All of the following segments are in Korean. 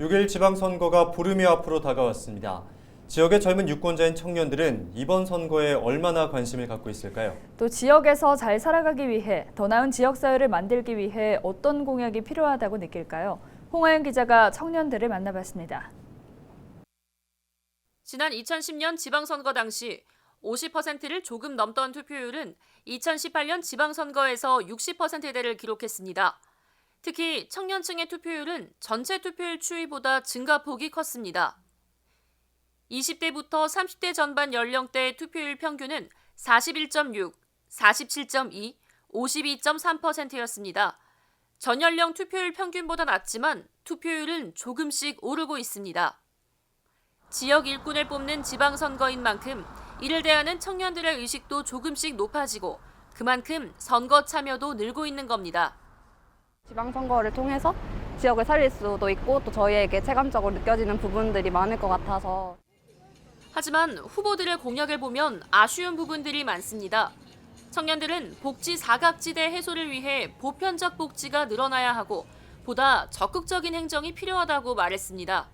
6일 지방선거가 보름이 앞으로 다가왔습니다. 지역의 젊은 유권자인 청년들은 이번 선거에 얼마나 관심을 갖고 있을까요? 또 지역에서 잘 살아가기 위해 더 나은 지역 사회를 만들기 위해 어떤 공약이 필요하다고 느낄까요? 홍하영 기자가 청년들을 만나봤습니다. 지난 2010년 지방선거 당시 50%를 조금 넘던 투표율은 2018년 지방선거에서 60%대를 기록했습니다. 특히 청년층의 투표율은 전체 투표율 추이보다 증가폭이 컸습니다. 20대부터 30대 전반 연령대의 투표율 평균은 41.6, 47.2, 52.3%였습니다. 전 연령 투표율 평균보다 낮지만 투표율은 조금씩 오르고 있습니다. 지역 일꾼을 뽑는 지방선거인 만큼 이를 대하는 청년들의 의식도 조금씩 높아지고 그만큼 선거 참여도 늘고 있는 겁니다. 지방선거를 통해서 지역을 살릴 수도 있고 또 저희에게 체감적으로 느껴지는 부분들이 많을 것 같아서 하지만 후보들의 공약을 보면 아쉬운 부분들이 많습니다. 청년들은 복지 사각지대 해소를 위해 보편적 복지가 늘어나야 하고 보다 적극적인 행정이 필요하다고 말했습니다.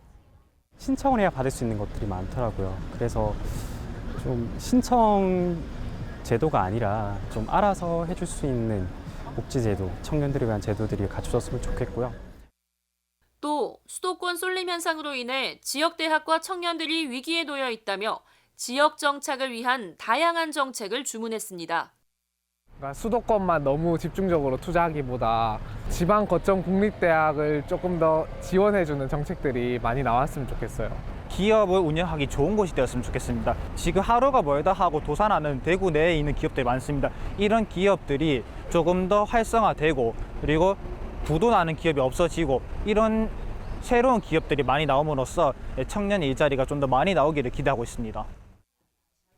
신청을 해야 받을 수 있는 것들이 많더라고요. 그래서 좀 신청 제도가 아니라 좀 알아서 해줄 수 있는 복지 제도, 청년들을 위한 제도들이 갖춰졌으면 좋겠고요. 또 수도권 쏠림 현상으로 인해 지역 대학과 청년들이 위기에 놓여 있다며 지역 정착을 위한 다양한 정책을 주문했습니다. 그러니까 수도권만 너무 집중적으로 투자하기보다 지방 거점 국립대학을 조금 더 지원해주는 정책들이 많이 나왔으면 좋겠어요. 기업을 운영하기 좋은 곳이 되었으면 좋겠습니다. 지금 하루가 멀다 하고 도산하는 대구 내에 있는 기업들이 많습니다. 이런 기업들이 조금 더 활성화되고 그리고 부도나는 기업이 없어지고 이런 새로운 기업들이 많이 나옴으로써 청년 일자리가 좀 더 많이 나오기를 기대하고 있습니다.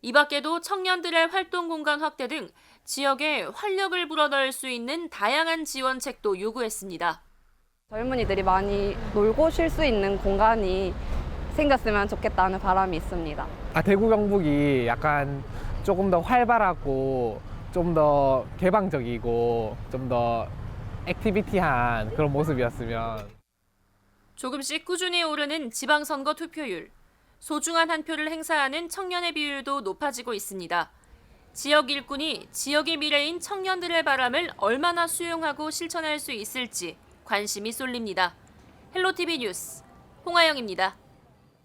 이 밖에도 청년들의 활동 공간 확대 등 지역에 활력을 불어넣을 수 있는 다양한 지원책도 요구했습니다. 젊은이들이 많이 놀고 쉴 수 있는 공간이 생겼으면 좋겠다는 바람이 있습니다. 아, 대구 경북이 약간 조금 더 활발하고 좀 더 개방적이고 좀 더 액티비티한 그런 모습이었으면 조금씩 꾸준히 오르는 지방선거 투표율. 소중한 한 표를 행사하는 청년의 비율도 높아지고 있습니다. 지역 일꾼이 지역의 미래인 청년들의 바람을 얼마나 수용하고 실천할 수 있을지 관심이 쏠립니다. 헬로티비 뉴스 홍아영입니다.